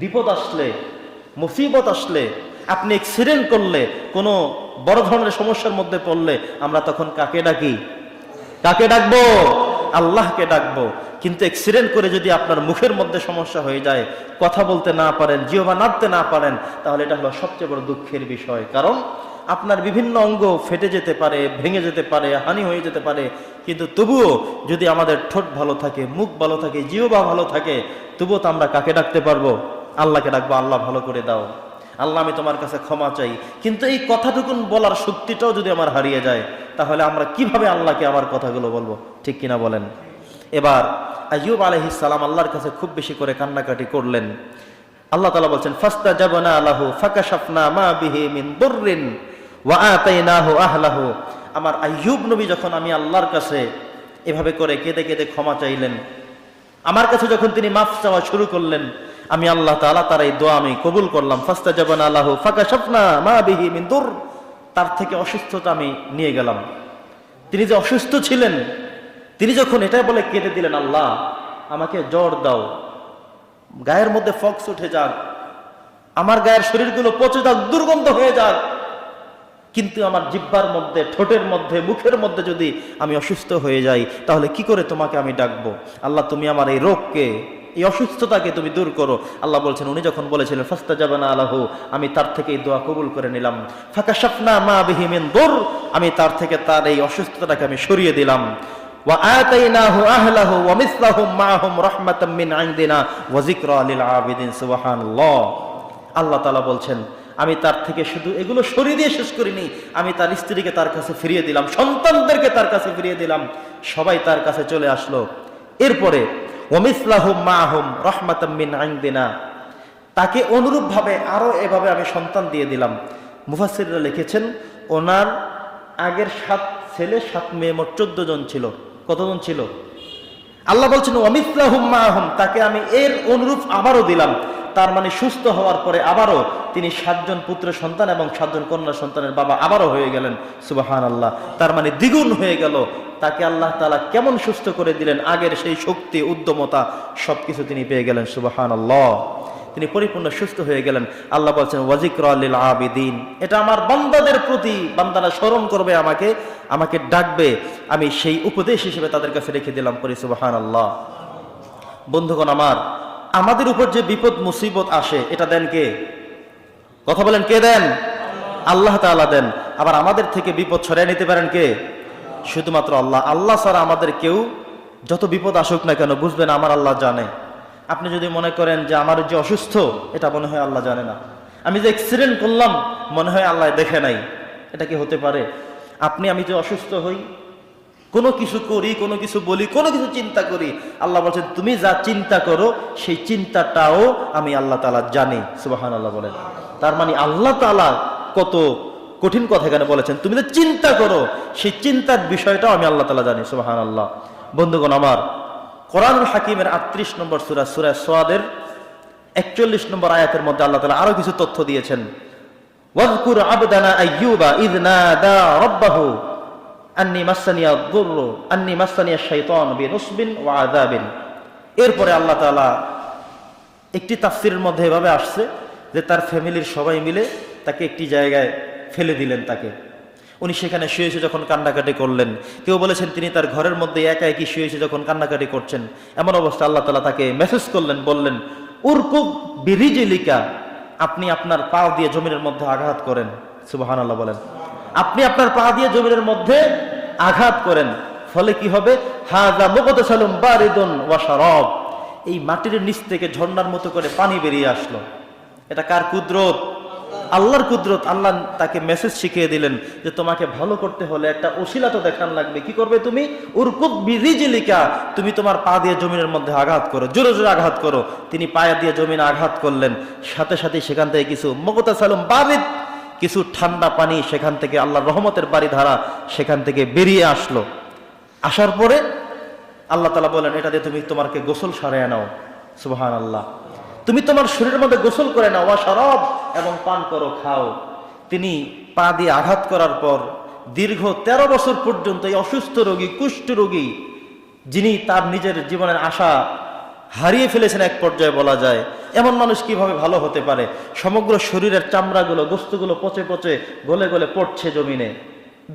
বিপদ আসলে, মুসিবত আসলে, আপনি অ্যাক্সিডেন্ট করলে, কোনো বড় ধরনের সমস্যার মধ্যে পড়লে আমরা তখন কাকে ডাকি? কাকে ডাকবো? আল্লাহকে ডাকবো। কিন্তু অ্যাক্সিডেন্ট করে যদি আপনার মুখের মধ্যে সমস্যা হয়ে যায়, কথা বলতে না পারেন জিওবা নাড়তে না পারেন, তাহলে এটা হলো সবচেয়ে বড় দুঃখের বিষয়। কারণ আপনার বিভিন্ন অঙ্গ ফেটে যেতে পারে, ভেঙে যেতে পারে, হানি হয়ে যেতে পারে। কিন্তু তবুও যদি আমাদের ঠোঁট ভালো থাকে, মুখ ভালো থাকে জিওবা ভালো থাকে, তবুও তো আমরা কাকে ডাকতে পারব? আল্লাহকে ডাকবো, আল্লাহ, ভালো করে দাও। আল্লাহ, আমি তোমার কাছে ক্ষমা চাই। কিন্তু এই কথাটুকুন বলার শক্তিটাও যদি আমার হারিয়ে যায়, তাহলে আমরা কীভাবে আল্লাহকে আমার কথাগুলো বলব? ঠিক কিনা বলেন? এবার, আইয়ুব সালাম আল্লাহর কাছে খুব বেশি করে কান্নাকাটি করলেন। আল্লাহ তালা বলছেন ফাস্তা জাবানা আলাহু ফাকাশাফনা মা বিহি মিন আহলাহু। আমার আইয়ুব নবী যখন আমি আল্লাহর কাছে এভাবে করে কেঁদে কেঁদে ক্ষমা চাইলেন, আমার কাছে যখন তিনি মাফ চাওয়া শুরু করলেন আমি আল্লাহ তাআলা তার এই দোয়া আমি কবুল করলাম। ফাস্তা যাবান আল্লাহ ফাঁকা ফাকাশাফনা মা বিহি দুর। তার থেকে অসুস্থতা আমি নিয়ে গেলাম। তিনি যে অসুস্থ ছিলেন, তিনি যখন এটা বলে কেঁদে দিলেন, আল্লাহ, আমাকে জ্বর দাও। গায়ের মধ্যে ফক্স উঠে যাক। আমার গায়ের শরীরগুলো পচে যাক, দুর্গন্ধ হয়ে যাক। কিন্তু আমার জিব্বার মধ্যে, ঠোঁটের মধ্যে, মুখের মধ্যে যদি আমি অসুস্থ হয়ে যাই, তাহলে কি করে তোমাকে আমি ডাকবো? আল্লাহ, তুমি আমার এই রোগকে এই অসুস্থতাকে তুমি দূর করো আল্লাহ বলছেন উনি যখন বলেছিলেন ফাস্তা যাবে না আল্লাহ আমি তার থেকে এই দোয়া কবুল করে নিলাম ফাঁকা স্বপ্না মা বিহিমিন দোর আমি তার থেকে তার এই অসুস্থতাটাকে আমি সরিয়ে দিলাম وآتيناه أهله ومثلهم معهم رحمة من عندنا وذكرى للعابدين سبحان الله আল্লাহ তাআলা বলছেন আমি তার থেকে শুধু এগুলো সরিয়ে দিয়ে শেষ করিনি আমি তার স্ত্রীকে তার কাছে ফিরিয়ে দিলাম সন্তানদেরকে তার কাছে ফিরিয়ে দিলাম সবাই তার কাছে চলে আসলো এরপরে ওমিসলাহুম মাহুম রহমাতাম মিন আইন্দিনা। তাকে অনুরূপভাবে আরও এভাবে আমি সন্তান দিয়ে দিলাম। মুফাসিররা লিখেছেন, ওনার আগের সাত ছেলে, সাত মেয়ে মোট চোদ্দ জন ছিল। কতজন ছিল? আল্লাহ বলছেন মা মাহুম, তাকে আমি এর অনুরূপ আবারও দিলাম। তার মানে সুস্থ হওয়ার পরে আবারও তিনি সাতজন পুত্র সন্তান এবং সাতজন কন্যা সন্তানের বাবা আবারও হয়ে গেলেন। সুবাহান আল্লাহ তার মানে দ্বিগুণ হয়ে গেল। তাকে আল্লাহ তালা কেমন সুস্থ করে দিলেন, আগের সেই শক্তি, উদ্যমতা, সবকিছু তিনি পেয়ে গেলেন। সুবাহান আল্লাহ তিনি পরিপূর্ণ সুস্থ হয়ে গেলেন। আল্লাহ বলছেন, ওয়াজিকর আল্লিল আবিদিন। এটা আমার বান্দাদের প্রতি, বান্দারা স্মরণ করবে আমাকে আমাকে ডাকবে। আমি সেই উপদেশ হিসেবে তাদের কাছে রেখে দিলাম পরি সুবাহান আল্লাহ বন্ধুগণ আমার আমাদের উপর যে বিপদ, মুসিবত আসে, এটা দেন কে? কথা বলেন, কে দেন? আল্লাহ তাআলা দেন। আবার আমাদের থেকে বিপদ ছড়াই নিতে পারেন কে? শুধুমাত্র আল্লাহ। আল্লাহ ছাড়া আমাদের কেউ যত বিপদ আসুক না কেন, বুঝবেন আমার আল্লাহ জানে। আপনি যদি মনে করেন যে আমার যে অসুস্থ, এটা মনে হয় আল্লাহ জানে না। আমি যে অ্যাক্সিডেন্ট করলাম, মনে হয় আল্লাহ দেখে নাই। এটা কি হতে পারে? আপনি, আমি যে অসুস্থ হই কোনো কিছু করি, কোনো কিছু বলি, কোনো কিছু চিন্তা করি, আল্লাহ বলছেন, তুমি যা চিন্তা করো, সেই চিন্তাটাও আমি আল্লাহ তালা জানি। সুবাহান আল্লাহ বলেন। তার মানে আল্লাহ তালা কত কঠিন কথা এখানে বলেছেন। তুমি যে চিন্তা করো, সেই চিন্তার বিষয়টাও আমি আল্লাহ তালা জানি সুবাহান আল্লাহ বন্ধুগণ, আমার কোরআনুল হাকিমের আটত্রিশ নম্বর সুরা সুরা সোয়াদের একচল্লিশ নম্বর আয়াতের মধ্যে আল্লাহ তালা আরও কিছু তথ্য দিয়েছেন। ওয়াজকুর আবদানা আইয়ুবা আন্নি মাসানিয়া দুর্র, আন্নি মাসানিয়া শাইতান বিনুসবিন ওয়া আযাবিন। এরপরে আল্লাহ তাআলা একটি তাফসিরের মধ্যে এভাবে আসছে যে তার ফ্যামিলির সবাই মিলে তাকে একটি জায়গায় ফেলে দিলেন তাকে। উনি সেখানে শুয়ে শুয়ে যখন কান্নাকাটি করলেন, কেউ বলেছেন তিনি তার ঘরের মধ্যে একা একই শুয়ে শুয়ে যখন কান্নাকাটি করছেন, এমন অবস্থা আল্লাহ তালা তাকে মেসেজ করলেন, বললেন, উরকুব বিরিজিলিকা, আপনি আপনার পা দিয়ে জমিনের মধ্যে আঘাত করেন। সুবাহান আল্লাহ বলেন। আপনি আপনার পা দিয়ে জমিনের মধ্যে আঘাত করেন। ফলে কি হবে? হাজা মুগত সালুম বারিদুন ওয়াশারব এই মাটির নিচ থেকে ঝর্ণার মতো করে পানি বেরিয়ে আসলো। এটা কার কুদরত? আল্লাহর কুদরত। আল্লাহ তাকে মেসেজ শিখিয়ে দিলেন যে তোমাকে ভালো করতে হলে একটা ওসিলা তো দেখান লাগবে। কি করবে তুমি? উরকুব বিরিজিলিকা। তুমি তোমার পা দিয়ে জমিনের মধ্যে আঘাত করো। জোরে জোরে আঘাত করো। তিনি পায়া দিয়ে জমিনে আঘাত করলেন। সাথে সাথে সেখান থেকে কিছু মগতা সালুম বাবিদ কিছু ঠান্ডা পানি সেখান থেকে আল্লাহ রহমতের বাড়ি ধারা সেখান থেকে বেরিয়ে আসলো। আসার পরে আল্লাহ তালা বলেন, এটা দিয়ে তুমি তোমারকে গোসল সারায় নাও। সুবাহান আল্লাহ তুমি তোমার শরীরের মধ্যে গোসল করে নাও। সরব এবং পান করো, খাও। তিনি পা দিয়ে আঘাত করার পর দীর্ঘ ১৩ বছর পর্যন্ত এই অসুস্থ রোগী, কুষ্ঠ রোগী, যিনি তার নিজের জীবনের আশা হারিয়ে ফেলেছেন, এক পর্যায়ে বলা যায় এমন মানুষ কীভাবে ভালো হতে পারে? সমগ্র শরীরের চামড়াগুলো গোস্তগুলো পচে পচে গলে গলে পড়ছে জমিনে।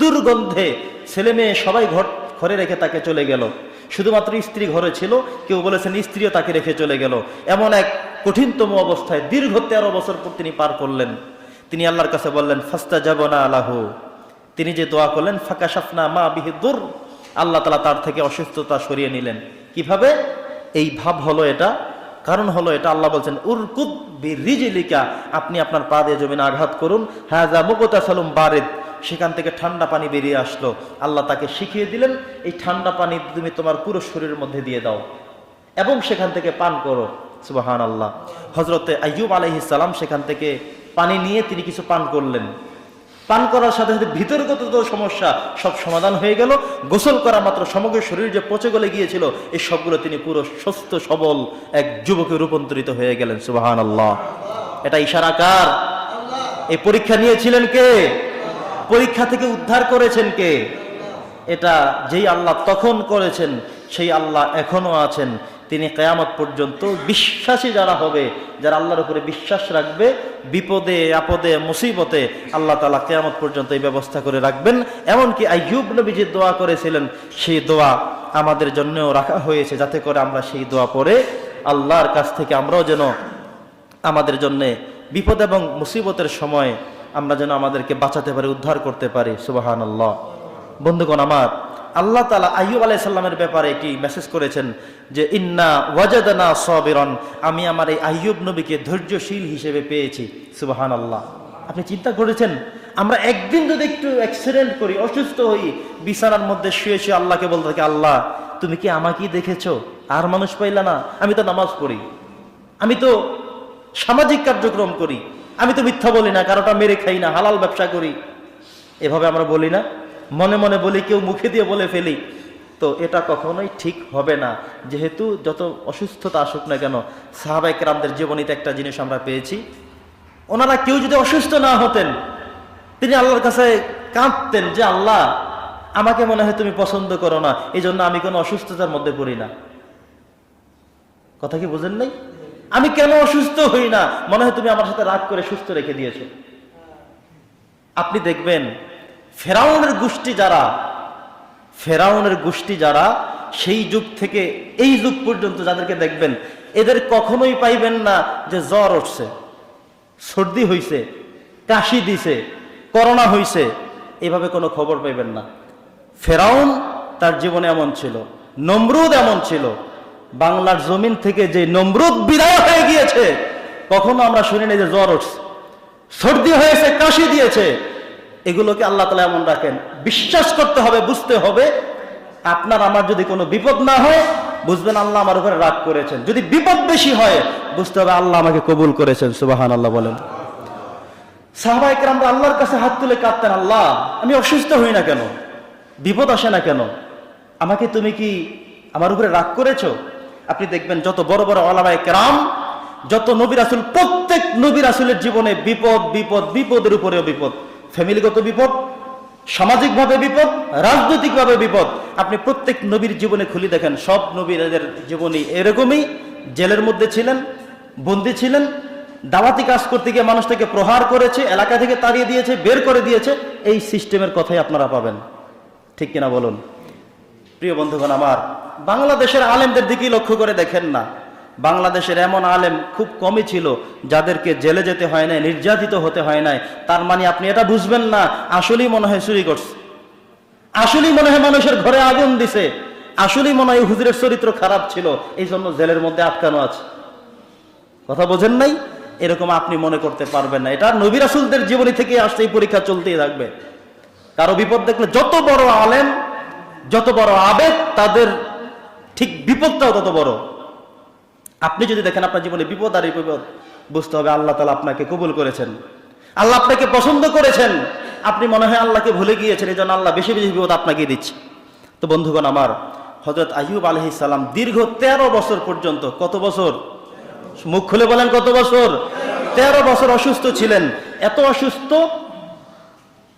দুর্গন্ধে ছেলে মেয়ে সবাই ঘর, ঘরে রেখে তাকে চলে গেল। শুধুমাত্র স্ত্রী ঘরে ছিল, কেউ বলেছেন স্ত্রীও তাকে রেখে চলে গেল। এমন এক কঠিনতম অবস্থায় দীর্ঘ তেরো বছর পর তিনি পার করলেন। তিনি আল্লাহর কাছে বললেন ফাস্তা যাব না আল্লাহ তিনি যে দোয়া করলেন ফাঁকা সাফনা মা বিহিদুর আল্লাহ তালা তার থেকে অসুস্থতা সরিয়ে নিলেন। কীভাবে? এই ভাব হলো এটা কারণ হলো এটা আল্লাহ বলছেন উরকুদ রিজিলিকা আপনি আপনার পা দিয়ে জমিনে আঘাত করুন। হাজা মুকতা সালুম বারেদ সেখান থেকে ঠান্ডা পানি বেরিয়ে আসলো। আল্লাহ তাকে শিখিয়ে দিলেন, এই ঠান্ডা পানি তুমি তোমার পুরো শরীরের মধ্যে দিয়ে দাও এবং সেখান থেকে পান করো। সুবাহান আল্লাহ হজরতে আইয়ুব আলহিসাল্লাম সেখান থেকে পানি নিয়ে তিনি কিছু পান করলেন। পান করার সাথে সাথে ভিতরগত যত সমস্যা, সব সমাধান হয়ে গেল। গোসল করা মাত্র সমগ্র শরীর যে পচে গলে গিয়েছিল, এই সবগুলো তিনি পুরো সুস্থ, সবল এক যুবকে রূপান্তরিত হয়ে গেলেন। সুবাহান আল্লাহ এটা ইশারাকার এই পরীক্ষা নিয়েছিলেন কে? পরীক্ষা থেকে উদ্ধার করেছেন কে? এটা যেই আল্লাহ তখন করেছেন, সেই আল্লাহ এখনও আছেন। তিনি কেয়ামত পর্যন্ত বিশ্বাসী যারা হবে, যারা আল্লাহর উপরে বিশ্বাস রাখবে, বিপদে, আপদে, মুসিবতে আল্লাহ তালা কেয়ামত পর্যন্ত এই ব্যবস্থা করে রাখবেন। এমনকি আইয়ুব নবী যে দোয়া করেছিলেন, সেই দোয়া আমাদের জন্যও রাখা হয়েছে, যাতে করে আমরা সেই দোয়া পরে আল্লাহর কাছ থেকে আমরাও যেন আমাদের জন্যে বিপদ এবং মুসিবতের সময় আমরা যেন আমাদেরকে বাঁচাতে পারি, উদ্ধার করতে পারি। সুবাহান আল্লাহ বন্ধুগণ, আমার আল্লাহ তালা আইয়ুব আলাইসাল্লামের ব্যাপারে একটি মেসেজ করেছেন? যে, ইন্না ওয়াজাদানা সবিরন আমি আমার এই আইয়ুব নবীকে ধৈর্যশীল হিসেবে পেয়েছি। সুবাহান আল্লাহ আপনি চিন্তা করেছেন? আমরা একদিন যদি একটু অ্যাক্সিডেন্ট করি, অসুস্থ হই, বিছানার মধ্যে শুয়ে শুয়ে আল্লাহকে বলতে থাকি, আল্লাহ, তুমি কি আমাকেই দেখেছ? আর মানুষ পাইলা না। আমি তো নামাজ পড়ি। আমি তো সামাজিক কার্যক্রম করি। আমি তো মিথ্যা বলি না, কারোটা মেরে খাই না, হালাল ব্যবসা করি। এভাবে আমরা বলি না। মনে মনে বলি, কেউ মুখে দিয়ে বলে ফেলি, তো এটা কখনোই ঠিক হবে না। যেহেতু যত অসুস্থতা আসুক না কেন সাহাবাইক রামদের জীবনীতে একটা জিনিস আমরা পেয়েছি, ওনারা কেউ যদি অসুস্থ না হতেন, তিনি আল্লাহর কাছে কাঁদতেন যে, আল্লাহ, আমাকে মনে হয় তুমি পছন্দ করো না এই জন্য আমি কোনো অসুস্থতার মধ্যে পড়ি না। কথা কি বুঝেন নাই? আমি কেন অসুস্থ হই না? মনে হয় তুমি আমার সাথে রাগ করে সুস্থ রেখে দিয়েছ। আপনি দেখবেন ফেরাউনের গোষ্ঠী যারা, ফেরাউনের গোষ্ঠী যারা, সেই যুগ থেকে, এই যুগ পর্যন্ত যাদেরকে দেখবেন, এদের কখনোই পাইবেন না যে জ্বর উঠছে, সর্দি হইছে, কাশি দিছে, করোনা হইছে, এভাবে কোনো খবর পাইবেন না। ফেরাউন তার জীবনে এমন ছিল, নমরুদ এমন ছিল, বাংলার জমিন থেকে যে নমরুদ বিদায় হয়ে গিয়েছে, কখনো আমরা শুনিনি যে জ্বর উঠছে, সর্দি হয়েছে, কাশি দিয়েছে এগুলোকে আল্লাহ তালা এমন রাখেন, বিশ্বাস করতে হবে, বুঝতে হবে, আপনার আমার যদি কোনো বিপদ না হয়, বুঝবেন আল্লাহ আমার উপরে রাগ করেছেন। যদি বিপদ বেশি হয়, বুঝতে হবে আল্লাহ আমাকে কবুল করেছেন সুবাহান আল্লাহ বলেন। সাহবাইকে আমরা আল্লাহর কাছে হাত তুলে কাঁদতেন, আল্লাহ, আমি অসুস্থ হই না কেন? বিপদ আসে না কেন? আমাকে তুমি কি আমার উপরে রাগ করেছ? আপনি দেখবেন যত বড় বড় আলামায় কেরাম যত নবী রাসুল, প্রত্যেক নবী রাসুলের জীবনে বিপদ বিপদ, বিপদের উপরেও বিপদ। ফ্যামিলিগত বিপদ, সামাজিকভাবে বিপদ, রাজনৈতিকভাবে বিপদ, আপনি প্রত্যেক নবীর জীবনে খুলি দেখেন, সব নবীদের জীবনী এরকমই, জেলের মধ্যে ছিলেন, বন্দী ছিলেন, দাওয়াতি কাজ করতে গিয়ে মানুষটাকে প্রহার করেছে, এলাকা থেকে তাড়িয়ে দিয়েছে, বের করে দিয়েছে, এই সিস্টেমের কথাই আপনারা পাবেন। ঠিক কিনা বলুন? প্রিয় বন্ধুগণ আমার, বাংলাদেশের আলেমদের দিকেই লক্ষ্য করে দেখেন না। বাংলাদেশের এমন আলেম খুব কমই ছিল, যাদেরকে জেলে যেতে হয় নাই, নির্যাতিত হতে হয় নাই। তার মানে আপনি এটা বুঝবেন না, আসলেই মনে হয় চুরি করছে। আসলেই মনে হয় মানুষের ঘরে আগুন দিছে। আসলেই মনে হয় হুজুরের চরিত্র খারাপ ছিল। এই জন্য জেলের মধ্যে আটকানো আছে। কথা বোঝেন নাই? এরকম আপনি মনে করতে পারবেন না। এটা নবী রাসুলদের জীবনী থেকে আসতে এই পরীক্ষা চলতেই থাকবে। কারও বিপদ দেখলে যত বড় আলেম, যত বড় আবেগ, তাদের ঠিক বিপদটাও তত বড়। আপনি যদি দেখেন আপনার জীবনে বিপদ আর বিপদ, বুঝতে হবে আল্লাহ তালা আপনাকে কবুল করেছেন। আল্লাহ আপনাকে পছন্দ করেছেন। আপনি মনে হয় আল্লাহকে ভুলে গিয়েছেন এই জন্য আল্লাহ বেশি বেশি বিপদ আপনাকে দিচ্ছে। তো বন্ধুগণ আমার হজরত আইয়ুব আলহি সালাম দীর্ঘ তেরো বছর পর্যন্ত কত বছর? মুখ খুলে বলেন কত বছর? তেরো বছর অসুস্থ ছিলেন। এত অসুস্থ,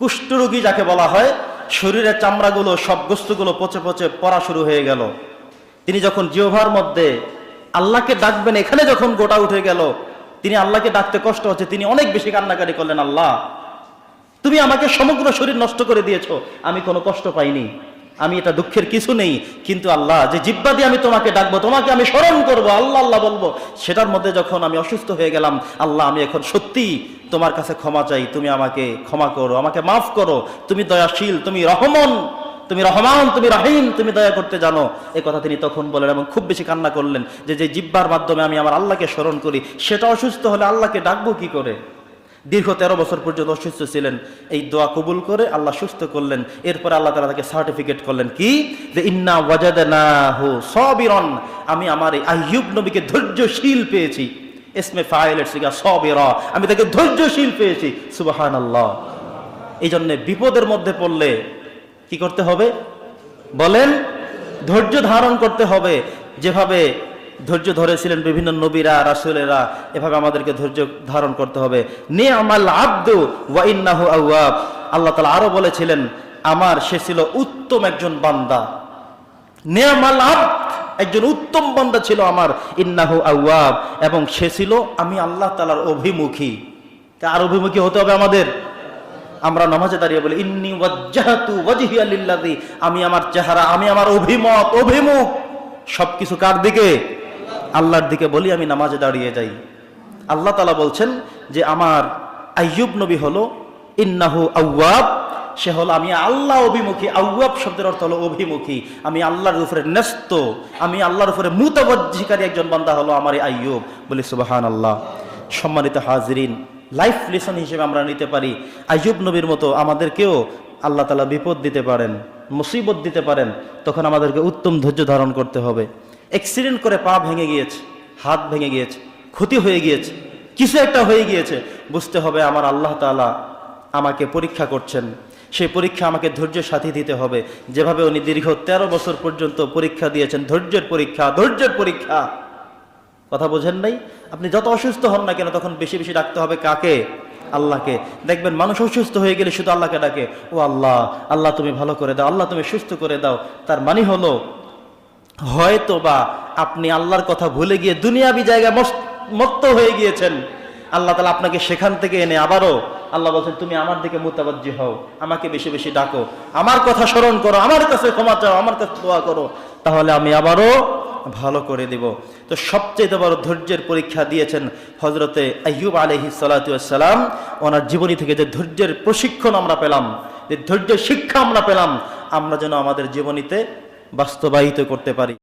কুষ্ঠরোগী যাকে বলা হয়, শরীরের চামড়াগুলো, সব বস্তুগুলো পচে পচে পড়া শুরু হয়ে গেল। তিনি যখন জিওভার মধ্যে আল্লাহকে ডাকবেন, এখানে যখন গোটা উঠে গেল, তিনি আল্লাহকে ডাকতে কষ্ট হচ্ছে, তিনি অনেক বেশি কান্নাকারি করলেন, আল্লাহ, তুমি আমাকে সমগ্র শরীর নষ্ট করে দিয়েছ, আমি কোনো কষ্ট পাইনি, আমি এটা দুঃখের কিছু নেই, কিন্তু আল্লাহ, যে জিব্বা দিয়ে আমি তোমাকে ডাকবো, তোমাকে আমি স্মরণ করব, আল্লাহ আল্লাহ বলব, সেটার মধ্যে যখন আমি অসুস্থ হয়ে গেলাম, আল্লাহ, আমি এখন সত্যি তোমার কাছে ক্ষমা চাই, তুমি আমাকে ক্ষমা করো, আমাকে মাফ করো, তুমি দয়াশীল, তুমি রহমন। তুমি রহমান, তুমি রাহিম, তুমি দয়া করতে জানো। এ কথা তিনি তখন বলেন এবং খুব বেশি কান্না করলেন যে যে জিব্বার মাধ্যমে আমি আমার আল্লাহকে স্মরণ করি, সেটা অসুস্থ হলে আল্লাহকে ডাকবো কি করে? দীর্ঘ তেরো বছর পর্যন্ত অসুস্থ ছিলেন। এই দোয়া কবুল করে আল্লাহ সুস্থ করলেন। এরপরে আল্লাহ তালা তাকে সার্টিফিকেট করলেন কি? যে ইন্না ওয়াজাদানাহু সবিরন। আমি আমার এই আইয়ুব নবীকে ধৈর্যশীল পেয়েছি। ইসমে ফাইলের সিগা সবিরা। আমি তাকে ধৈর্যশীল পেয়েছি। সুবাহান আল্লাহ এই জন্য বিপদের মধ্যে পড়লে কি করতে হবে? বলেন, ধৈর্য ধারণ করতে হবে। যেভাবে ধৈর্য ধরেছিলেন বিভিন্ন নবীরা, রাসুলেরা, এভাবে আমাদেরকে ধৈর্য ধারণ করতে হবে। নে আমাল আব্দু ওয়াইন্নাহু আউয়াব আল্লাহ তালা আরও বলেছিলেন, আমার সে ছিল উত্তম একজন বান্দা। নেয়ামাল আব্দ একজন উত্তম বান্দা ছিল আমার, ইন্নাহু আউয়াব এবং সে ছিল আমি আল্লাহ তালার অভিমুখী। কার অভিমুখী হতে হবে আমাদের? আমরা নামাজে দাঁড়িয়ে বলি, ইন্নি ওয়াজ্জাহাতু ওয়াজহিয়া লিল্লাযী। আমি আমার চেহারা, আমি আমার অভিমত, অভিমুখ। সবকিছু কার দিকে? আল্লাহর দিকে বলি, আমি নামাজে দাঁড়িয়ে যাই। আল্লাহ তাআলা বলছেন যে, আমার আইয়ুব নবী হলো ইন্নাহু আউয়াব সে হলো, আমি আল্লাহ অভিমুখী। আউয়াব শব্দের অর্থ হলো অভিমুখী। আমি আল্লাহর উপরে ন্যস্ত। আমি আল্লাহর উপরে মুতাবজ্জিকারী একজন বান্দা হলো আমার আইয়ুব। বলি সুবাহান আল্লাহ সম্মানিত হাজরিন লাইফ লেসন হিসেবে আমরা নিতে পারি। আইয়ুব নবীর মতো আমাদেরকেও আল্লাহ তালা বিপদ দিতে পারেন, মুসিবত দিতে পারেন, তখন আমাদেরকে উত্তম ধৈর্য ধারণ করতে হবে। অ্যাক্সিডেন্ট করে পা ভেঙে গিয়েছে, হাত ভেঙে গিয়েছে, ক্ষতি হয়ে গিয়েছে, কিছু একটা হয়ে গিয়েছে, বুঝতে হবে আমার আল্লাহ তালা আমাকে পরীক্ষা করছেন। সেই পরীক্ষা আমাকে ধৈর্যের সাথে দিতে হবে। যেভাবে উনি দীর্ঘ তেরো বছর পর্যন্ত পরীক্ষা দিয়েছেন, ধৈর্যের পরীক্ষা ধৈর্যের পরীক্ষা। কথা বোঝেন নাই? আপনি যত অসুস্থ হন না কেন, তখন বেশি বেশি ডাকতে হবে কাকে? আল্লাহকে। দেখবেন মানুষ অসুস্থ হয়ে গেলে শুধু আল্লাহকে ডাকে। ও আল্লাহ আল্লাহ তুমি ভালো করে দাও, আল্লাহ তুমি সুস্থ করে দাও। তার মানে হলো হয়তো বা আপনি আল্লাহর কথা ভুলে গিয়ে দুনিয়াবি জায়গায় মত্ত হয়ে গিয়েছেন। আল্লাহ তালা আপনাকে সেখান থেকে এনে আবারও আল্লাহ বলছেন, তুমি আমার দিকে মোতাবাজ্জি হও, আমাকে বেশি বেশি ডাকো। আমার কথা স্মরণ করো, আমার কাছে ক্ষমা চাও, আমার কাছে দোয়া করো। তাহলে আমি আবারও ভালো করে দিব। তো সবচেয়ে বড় ধৈর্যের পরীক্ষা দিয়েছেন হজরতে আইয়ুব আলহি সালাম ওনার জীবনী থেকে যে ধৈর্যের প্রশিক্ষণ আমরা পেলাম, যে ধৈর্যের শিক্ষা আমরা পেলাম, আমরা যেন আমাদের জীবনীতে বাস্তবায়িত করতে পারি।